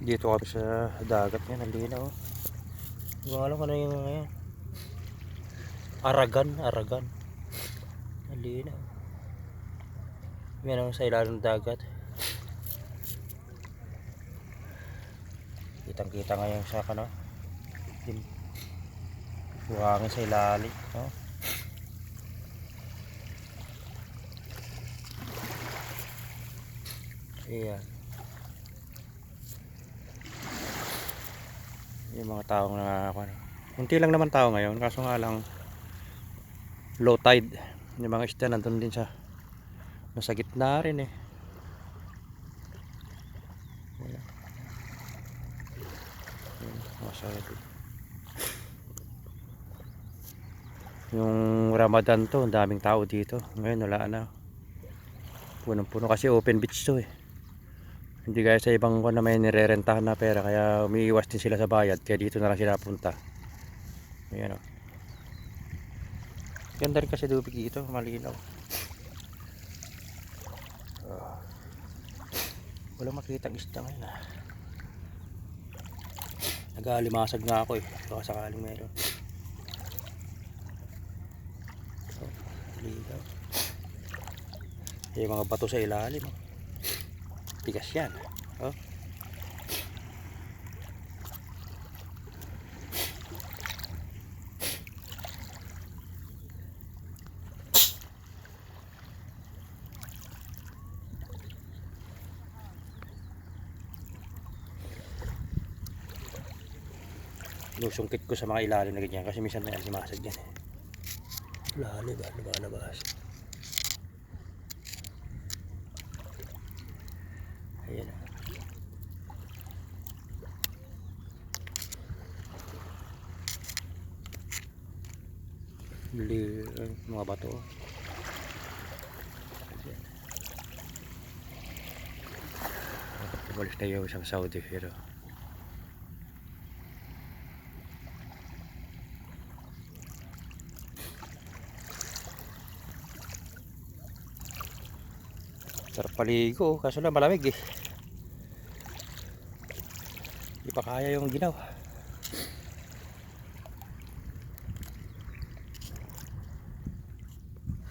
Dito kami sa dagat ngayon. Ang linaw. Hindi ko alam ano yung mga yan. Aragan. Aragan. Ang linaw. Ang sa ilalim ng dagat. Kitang kita ngayon sa ano. Yung buhangin sa ilalim. No? Ayan. Yung mga taong na ano. Kunti lang naman tao ngayon kaso nga lang low tide. Yung mga isda nandun din sa nasa gitna rin eh. Din. Yung Ramadan to, ang daming tao dito. Ngayon wala na. Punong-puno kasi open beach to eh. Hindi gaya sa ibang kung na may nirerentahan na pera kaya umiiwas din sila sa bayad kaya dito na lang sila punta. Ayan o. Ganda rin kasi tubig dito, malinaw. Ah. Wala makita ang isda ngayon ah. Nag-aalimasag nga ako eh. Baka sakaling meron. Oh, ligaw. Yung mga bato sa ilalim. oh. Tigas yan. Oh. Lusungkit ko sa mga ilalim na ganyan kasi minsan may alimasag yan eh. Lalim ba? Lumalabas. Ayan. Bili eh, mga bato. Ayan. Umalis yung isang Saudi pero Sarap paligo, kaso lang malamig eh. Di pa kaya yung ginaw.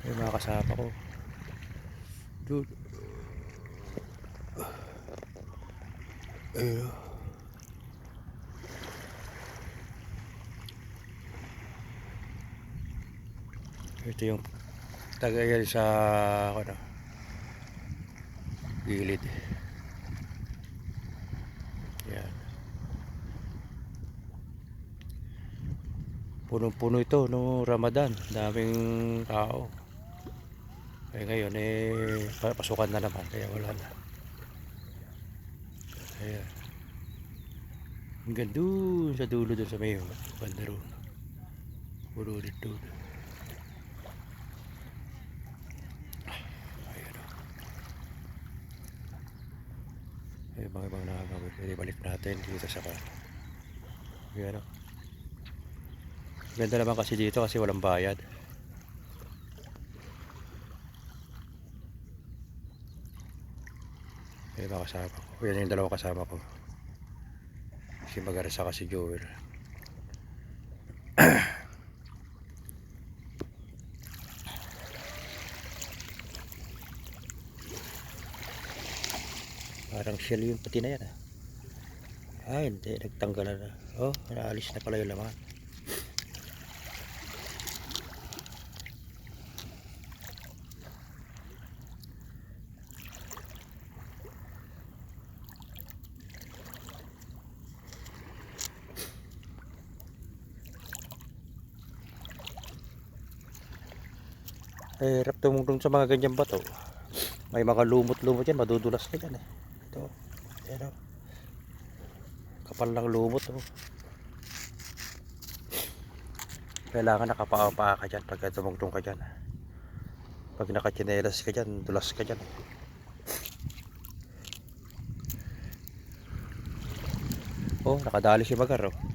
Yung mga kasama ko. Dude. Ayun. Ito yung tagayan sa ano, gilid. Yan. Punong-puno ito no Ramadan. Daming tao. Eh ngayon eh pa- pasukan na naman kaya wala na. Ayan. Hanggang doon sa dulo doon sa may banda roon. Puro dito. Ayan o. May mga ibang nakagawin. Pwede balik natin dito sa kan. Ayan o. Ganda naman kasi dito kasi walang bayad. May mga kasama ko. Yan yung dalawa kasama ko. Si Magarasa kasi Joel. Parang shell yung pati na yan ah. Ah, hindi. Nagtanggal na. Oh, naalis na pala yung laman. Eh, hirap tumungtong sa mga ganyan bato. May mga lumot-lumot yan, madudulas ka dyan eh. Ito, yan o. Kapal ng lumot oh. Kailangan nakapaa ka dyan pag tumungtong ka dyan. Pag nakachinelas ka dyan, dulas ka dyan. Oh, nakadali si Magar oh.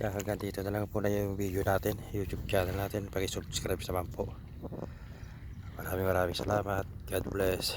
Kaya hanggang dito na lang po na yung video natin, YouTube channel natin. Pag-subscribe naman po. Maraming maraming salamat. God bless.